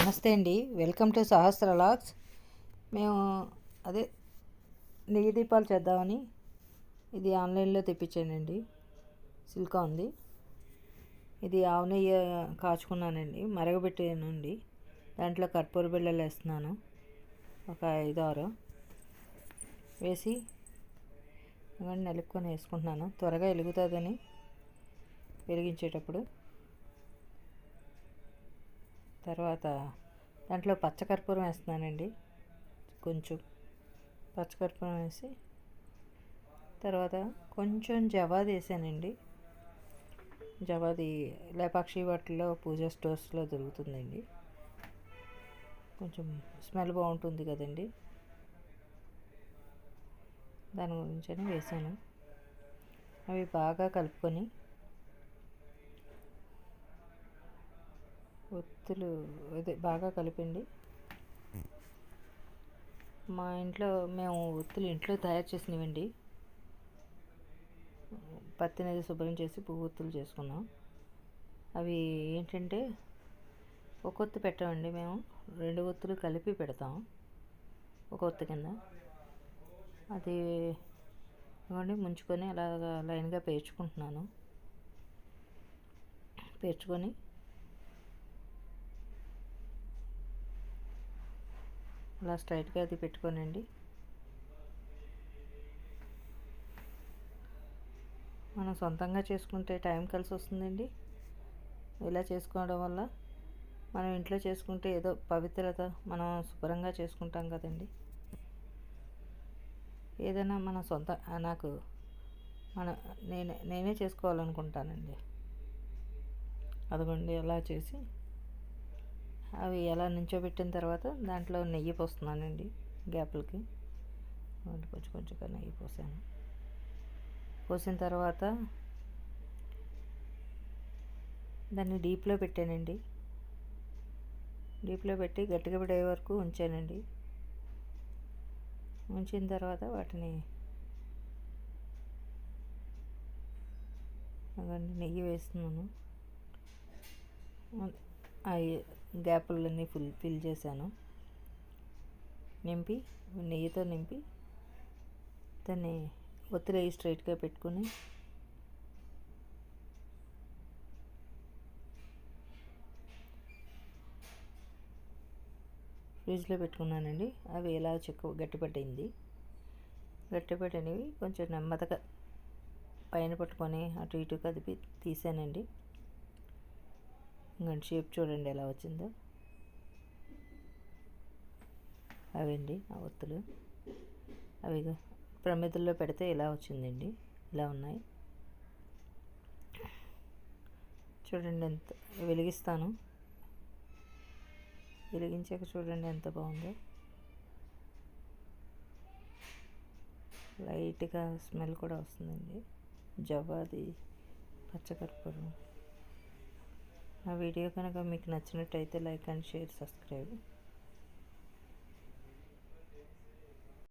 నమస్తే అండి. Welcome to Sahasra లాక్స్. మేము అదే నెయ్యి దీపాలు చేద్దామని ఇది ఆన్లైన్లో తెప్పించానండి. సిల్కా ఉంది. ఇది ఆవు నెయ్యి కాచుకున్నానండి. మరగబెట్టానండి. దాంట్లో కర్పూర బిళ్ళలు వేస్తున్నాను. ఒక ఐదు ఆరు వేసి ఇవన్నీ నలుపుకొని వేసుకుంటున్నాను. త్వరగా వెలుగుతుందని వెలిగించేటప్పుడు. తర్వాత దాంట్లో పచ్చకర్పూరం వేస్తున్నానండి. కొంచెం పచ్చకర్పూరం వేసి తర్వాత కొంచెం జవాది వేసానండి జవాది లేపాక్షి వాటిలో పూజ స్టోర్స్లో దొరుకుతుందండి. కొంచెం స్మెల్ బాగుంటుంది కదండి. దాని గురించి వేసాను. అవి బాగా కలుపుకొని ఒత్తులు అదే బాగా కలిపండి మా ఇంట్లో మేము ఒత్తులు ఇంట్లో తయారు చేసినవండి. పత్తి అనేది శుభ్రం చేసి పువ్వు ఒత్తులు చేసుకున్నాం. అవి ఏంటంటే ఒక ఒత్తు పెట్టామండి మేము. రెండు ఒత్తులు కలిపి పెడతాం. ఒక ఒత్తు కింద. అది ఇవ్వండి ముంచుకొని అలాగా లైన్గా పేర్చుకుంటున్నాను. పేర్చుకొని అలా స్ట్రైట్గా అది పెట్టుకోనండి. మనం సొంతంగా చేసుకుంటే టైం కలిసి వస్తుందండి. ఇలా చేసుకోవడం వల్ల మనం ఇంట్లో చేసుకుంటే ఏదో పవిత్రత మనం శుభ్రంగా చేసుకుంటాం కదండి. ఏదైనా మన సొంత నాకు మన నేనే నేనే చేసుకోవాలనుకుంటానండి. అదిగోండి అలా చేసి అవి ఎలా నించోబెట్టిన తర్వాత దాంట్లో నెయ్యి పోస్తున్నానండి గ్యాపులకి. కొంచెం కొంచెంగా నెయ్యి పోసాను. పోసిన తర్వాత దాన్ని డీప్లో పెట్టానండి. డీప్లో పెట్టి గట్టిగా పడే వరకు ఉంచానండి. ఉంచిన తర్వాత వాటిని అవన్నీ నెయ్యి వేస్తున్నాను. అవి గ్యాపులన్నీ ఫుల్ ఫిల్ చేశాను. నింపి నెయ్యితో నింపి దాన్ని ఒత్తిడి స్ట్రైట్గా పెట్టుకుని ఫ్రిడ్జ్లో పెట్టుకున్నానండి. అవి ఎలా చెక్క గట్టిపట్టింది గట్టిపట్టినవి కొంచెం నెమ్మదిగా పైన పట్టుకొని అటు ఇటు కదిపి తీసానండి. ఇంకా షేప్ చూడండి ఎలా వచ్చిందో. అవండి ఆ ఒత్తులు. అవి ప్రమిదల్లో పెడితే ఇలా వచ్చిందండి. ఇలా ఉన్నాయి. చూడండి ఎంత వెలిగిస్తాను. వెలిగించాక చూడండి ఎంత బాగుందో. లైట్గా స్మెల్ కూడా వస్తుందండి. జవాది పచ్చకర్పూరం ఆ వీడియో కనుక మీకు నచ్చినట్టయితే లైక్ అండ్ షేర్ సబ్స్క్రైబ్.